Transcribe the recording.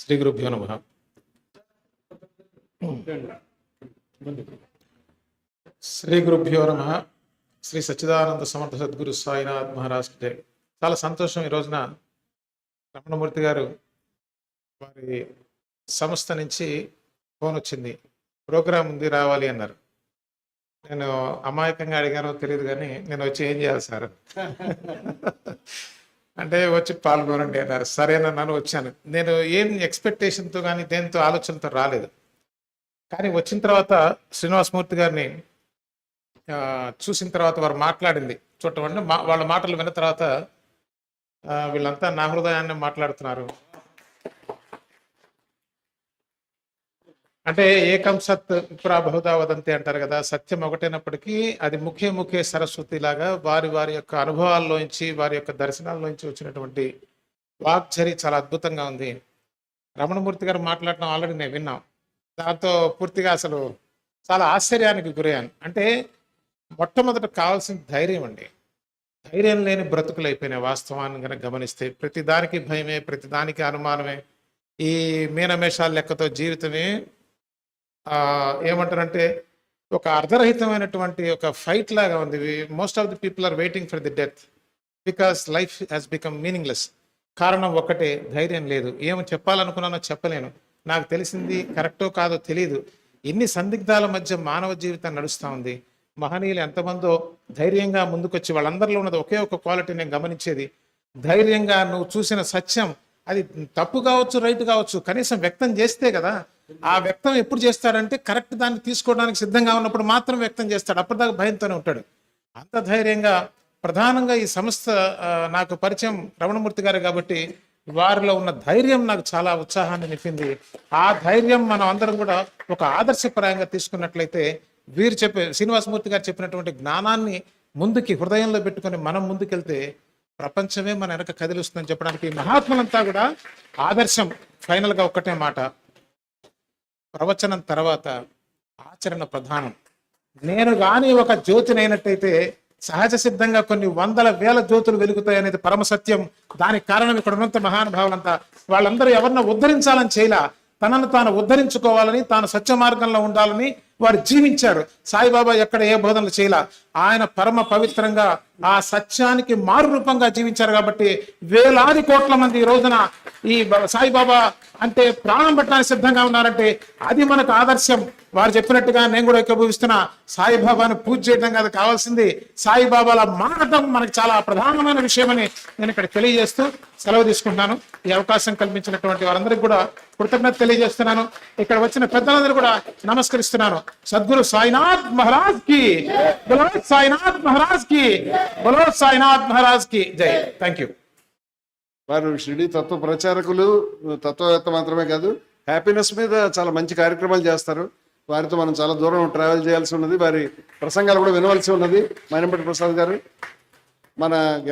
శ్రీ గురుభ్యో నమ. శ్రీ గురుభ్యో నమ. శ్రీ సచ్చిదానంద సమర్థ సద్గురు సాయినాథ్ మహారాజ్ డే చాలా సంతోషం ఈ రోజున రమణమూర్తి గారు వారి సంస్థ నుంచి ఫోన్ వచ్చింది. ప్రోగ్రాం ఉంది రావాలి అన్నారు. నేను అమాయకంగా అడిగానో తెలియదు కానీ నేను వచ్చి ఏం చేయాలి సార్? అంటే వచ్చి పాల్గొనండి అన్నారు. సరేనన్నాను వచ్చాను. నేను ఏం ఎక్స్పెక్టేషన్తో కానీ దేనితో ఆలోచనతో రాలేదు. కానీ వచ్చిన తర్వాత శ్రీనివాసమూర్తి గారిని చూసిన తర్వాత వారు మాట్లాడింది. చూడటం అంటే మా వాళ్ళ మాటలు విన్న తర్వాత వీళ్ళంతా నా హృదయాన్ని మాట్లాడుతున్నారు. అంటే ఏకం సత్ పురా బహుదా వదంతి అంటారు కదా సత్యం ఒకటైనప్పటికీ అది ముఖ్య ముఖ్య సరస్వతి లాగా వారి వారి యొక్క అనుభవాల్లోంచి వారి యొక్క దర్శనాల్లోంచి వచ్చినటువంటి వాక్చరి చాలా అద్భుతంగా ఉంది. రమణమూర్తి గారు మాట్లాడటం ఆల్రెడీ నేను విన్నాం. దాంతో పూర్తిగా అసలు చాలా ఆశ్చర్యానికి గురయ్యాను. అంటే మొట్టమొదట కావాల్సిన ధైర్యం అండి. ధైర్యం లేని బ్రతుకులు అయిపోయినాయి వాస్తవాన్ని కనుక గమనిస్తే. ప్రతిదానికి భయమే ప్రతిదానికి అనుమానమే. ఈ మీనమేషాల లెక్కతో జీవితమే ఏమంటారంటే ఒక అర్ధరహితమైనటువంటి ఒక ఫైట్ లాగా ఉంది. Most of the people are waiting for the death because life has become meaningless కారణం ఒక్కటే ధైర్యం లేదు. ఏమి చెప్పాలనుకున్నానో చెప్పలేను. నాకు తెలిసింది కరెక్టో కాదో తెలియదు ఎన్ని సందిగ్ధాల మధ్య మానవ జీవితం నడుస్తూ ఉంది. మహనీయులు ఎంతమందో ధైర్యంగా ముందుకొచ్చి వాళ్ళందరిలో ఉన్నది ఒకే ఒక క్వాలిటీ నేను గమనించేది. ధైర్యంగా నువ్వు చూసిన సత్యం అది తప్పు కావచ్చు రైట్ కావచ్చు కనీసం వ్యక్తం చేస్తే కదా ఆ వ్యక్తం ఎప్పుడు చేస్తాడంటే కరెక్ట్ దాన్ని తీసుకోవడానికి సిద్ధంగా ఉన్నప్పుడు మాత్రం వ్యక్తం చేస్తాడు. అప్పటిదాకా భయంతోనే ఉంటాడు. అంత ధైర్యంగా ప్రధానంగా ఈ సంస్థ నాకు పరిచయం రమణమూర్తి గారు కాబట్టి వారిలో ఉన్న ధైర్యం నాకు చాలా ఉత్సాహాన్ని నింపింది. ఆ ధైర్యం మనం అందరం కూడా ఒక ఆదర్శప్రాయంగా తీసుకున్నట్లయితే వీరు చెప్పే శ్రీనివాసమూర్తి గారు చెప్పినటువంటి జ్ఞానాన్ని ముందుకి హృదయంలో పెట్టుకొని మనం ముందుకెళ్తే ప్రపంచమే మన వెనక కదిలిస్తుందని చెప్పడానికి ఈ మహాత్ములంతా కూడా ఆదర్శం ఫైనల్గా ఒక్కటే మాట. ప్రవచనం తర్వాత ఆచరణ ప్రధానం. నేను గాని ఒక జ్యోతినైనట్టయితే సహజ సిద్ధంగా కొన్ని వందల వేల జ్యోతులు వెలుగుతాయి అనేది దానికి కారణం ఇక్కడ ఉన్నంత మహానుభావులంతా వాళ్ళందరూ ఎవరినో ఉద్ధరించాలని చేయలా తనను తాను ఉద్ధరించుకోవాలని తాను సత్య మార్గంలో ఉండాలని వారు జీవించారు. సాయిబాబా ఎక్కడ ఏ బోధనలు చేయాల? ఆయన పరమ పవిత్రంగా ఆ సత్యానికి మారు రూపంగా జీవించారు కాబట్టి వేలాది కోట్ల మంది ఈ రోజున ఈ సాయిబాబా అంటే ప్రాణం పెట్టడానికి సిద్ధంగా ఉన్నారంటే అది మనకు ఆదర్శం. వారు చెప్పినట్టుగా నేను కూడా ఏకీభవిస్తున్నా సాయిబాబాను పూజ చేయడం కాదు కావాల్సింది సాయిబాబాల మానటం మనకు చాలా ప్రధానమైన విషయమని నేను ఇక్కడ తెలియజేస్తూ సెలవు తీసుకుంటున్నాను. ఈ అవకాశం కల్పించినటువంటి వారందరికీ కూడా కృతజ్ఞత తెలియజేస్తున్నాను. ఇక్కడ వచ్చిన పెద్దలందరూ కూడా నమస్కరిస్తున్నాను. సద్గురు సాయినాథ్ మహారాజ్కి బలో సాయినాథ్ మహారాజ్కి బలో సాయినాథ్ మహారాజ్కి జై. థ్యాంక్ యూ వారు షిరిడి తత్వ ప్రచారకులు తత్వవేత్త మాత్రమే కాదు హ్యాపీనెస్ మీద చాలా మంచి కార్యక్రమాలు చేస్తారు. వారితో మనం చాలా దూరం ట్రావెల్ చేయాల్సి ఉన్నది వారి ప్రసంగాలు కూడా వినవలసి ఉన్నది. మైనంపటి ప్రసాద్ గారు మన